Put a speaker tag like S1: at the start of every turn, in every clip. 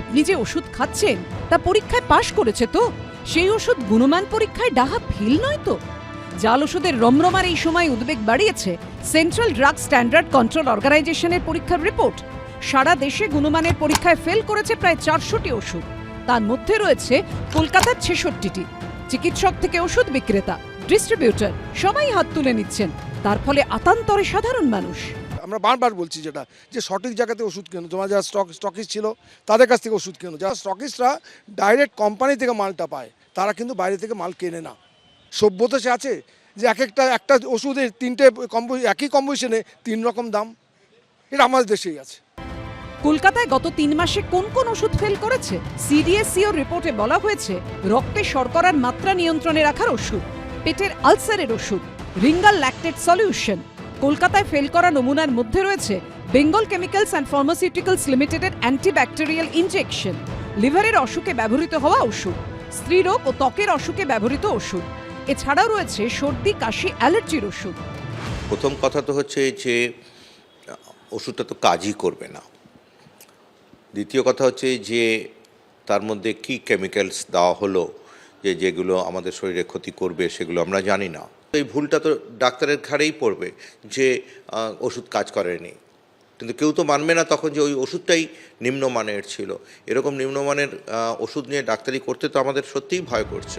S1: আপনি যে ওষুধ খাচ্ছেন, তা পরীক্ষায় পাশ করেছে তো? সেই ওষুধ গুণমান পরীক্ষায় ডাহা ফিল নয় তো? জাল ওষুধের রমরমার এই সময় উদ্বেগ বাড়িয়েছে সেন্ট্রাল ড্রাগ স্ট্যান্ডার্ড কন্ট্রোল অর্গানাইজেশনের পরীক্ষার রিপোর্ট। সারা দেশে গুণমানের পরীক্ষায় ফেল করেছে প্রায় চারশোটি ওষুধ। তার মধ্যে রয়েছে কলকাতার ছেষট্টিটি। চিকিৎসক থেকে ওষুধ বিক্রেতা ডিস্ট্রিবিউটর সবাই হাত তুলে নিচ্ছেন। তার ফলে আতান্তরে সাধারণ মানুষ।
S2: আমরা বারবার বলছি যেটা, যে সঠিক জায়গাতে ওষুধ কেনো, তোমার যারা স্টক স্টকিস্ট ছিল, তাদের কাছ থেকে ওষুধ কেনো। যারা স্টকিস্টরা ডাইরেক্ট কোম্পানি থেকে মালটা পায়, তারা কিন্তু বাইরে থেকে মাল কেনে না। সভ্যতা সে আছে যে এক একটা একটা ওষুধের তিনটে কম্বো একই কম্বিশনে তিন রকম দাম। এটা আমাদের দেশেই আছে।
S1: কলকাতায় গত তিন মাসে কোন কোন ওষুধ ফেল করেছে? সিডিএসসিও রিপোর্টে বলা হয়েছে, রক্তে শর্করার মাত্রা নিয়ন্ত্রণে রাখার ওষুধ, পেটের আলসারের ওষুধ, রিঙ্গাল ল্যাকটেড সলিউশন কলকাতায় ফেল করা নমুনার মধ্যে রয়েছে বেঙ্গল কেমিক্যালস অ্যান্ড ফার্মাসিউটিক্যালস লিমিটেডের অ্যান্টিব্যাকটেরিয়াল ইনজেকশন লিভারের অসুখে ব্যবহৃত হওয়া ওষুধ, স্ত্রীরোগ ও ত্বকের অসুখে ব্যবহৃত ওষুধ। এছাড়াও রয়েছে সর্দি, কাশি, অ্যালার্জির ওষুধ।
S3: প্রথম কথা তো হচ্ছে যে, ওষুধটা তো কাজই করবে না। দ্বিতীয় কথা হচ্ছে যে, তার মধ্যে কি কেমিক্যালস দেওয়া হলো, যে যেগুলো আমাদের শরীরে ক্ষতি করবে সেগুলো আমরা জানি না। এই ভুলটা তো ডাক্তারের ঘাড়েই পড়বে যে ওষুধ কাজ করেনি। কিন্তু কেউ তো মানবে না তখন যে ওই ওষুধটাই নিম্নমানের ছিল। এরকম নিম্নমানের ওষুধ নিয়ে ডাক্তারি করতে তো আমাদের সত্যিই ভয় করছে।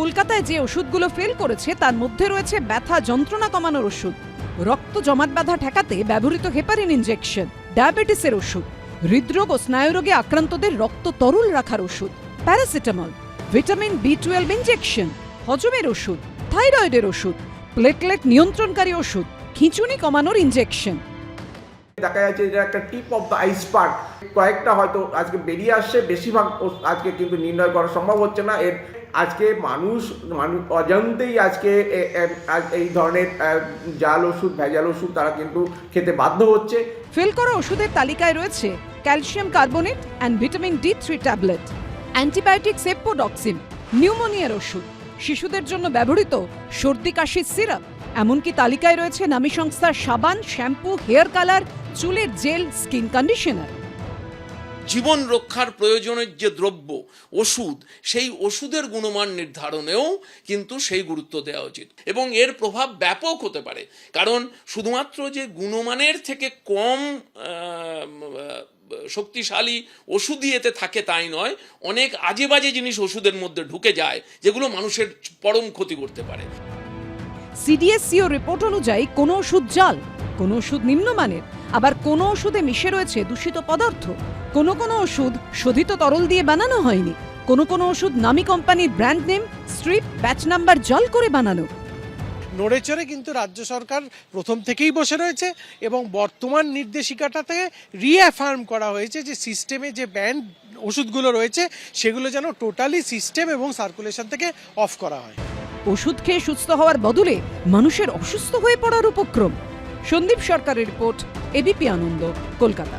S1: কলকাতায় যে ওষুধগুলো ফেল করেছে, তার মধ্যে রয়েছে ব্যথা যন্ত্রণা কমানোর ওষুধ, রক্ত জমাট বাঁধা ঠেকাতে ব্যবহৃত হেপারিন ইনজেকশন, ডায়াবেটিসের ওষুধ, হৃদরোগ ও স্নায়ুরোগে আক্রান্তদের রক্ত তরল রাখার ওষুধ, paracetamol, vitamin B twelve injection, হজমের ওষুধ থাইরয়েডের ওষুধ প্লেটলেট নিয়ন্ত্রণকারী ওষুধ খিঁচুনি কমানোর ইনজেকশন
S4: দেখা যাচ্ছে যে একটা টিপ অফ দ্য আইসবার্গ কয়েকটা হয়তো আজকে বেরিয়ে আসছে বেশিরভাগ আজকে কিন্তু নির্ণয় করা সম্ভব হচ্ছে না। এর আজকে মানুষ মানুষ অজান্তেই আজকে এই ধরনের জাল ওষুধ ভেজাল ওষুধ তারা কিন্তু খেতে বাধ্য হচ্ছে।
S1: ফেল করা ওষুধের তালিকায় রয়েছে calcium carbonate and vitamin D three tablet antibiotic cefpodoxime নিউমোনিয়ার ওষুধ। শিশুদের জন্য ব্যবহৃত সর্দি কাশির সিরাপ, এমনকি তালিকায় রয়েছে নামী সংস্থার সাবান, শ্যাম্পু, হেয়ার কালার, চুলের জেল, স্কিন কন্ডিশনার।
S5: জীবন রক্ষার প্রয়োজনের যে দ্রব্য, ওষুধ, সেই ওষুধের গুণমান নির্ধারণেও কিন্তু সেই গুরুত্ব দেওয়া উচিত। এবং এর প্রভাব ব্যাপক হতে পারে। কারণ শুধুমাত্র যে গুণমানের থেকে কম শক্তিশালী ওষুধই এতে থাকে তাই নয়, অনেক আজে বাজে জিনিস ওষুধের মধ্যে ঢুকে যায়, যেগুলো মানুষের পরম ক্ষতি করতে পারে।
S1: সিডিএসসিও রিপোর্ট অনুযায়ী কোনো ওষুধ জাল, কোনো ওষুধ নিম্নমানের, আবার কোনো ওষুধে মিশে রয়েছে দূষিত পদার্থ, কোনো কোনো ওষুধ শোধিত তরল দিয়ে বানানো হয়নি, কোনো কোনো ওষুধ নামী কোম্পানির brand name, strip, batch number জল করে বানানো।
S6: নড়ে চড়ে কিন্তু রাজ্য সরকার প্রথম থেকেই বসে রয়েছে এবং বর্তমান নির্দেশিকাটাতে রিঅ্যাফার্ম করা হয়েছে যে সিস্টেমে যে ব্যান্ড ওষুধগুলো রয়েছে, সেগুলো যেন টোটালি সিস্টেম এবং সার্কুলেশন থেকে অফ করা হয়।
S1: ওষুধ খেয়ে সুস্থ হওয়ার বদলে মানুষের অসুস্থ হয়ে পড়ার উপক্রম। সন্দীপ সরকারের রিপোর্ট এবিপি আনন্দ, কলকাতা।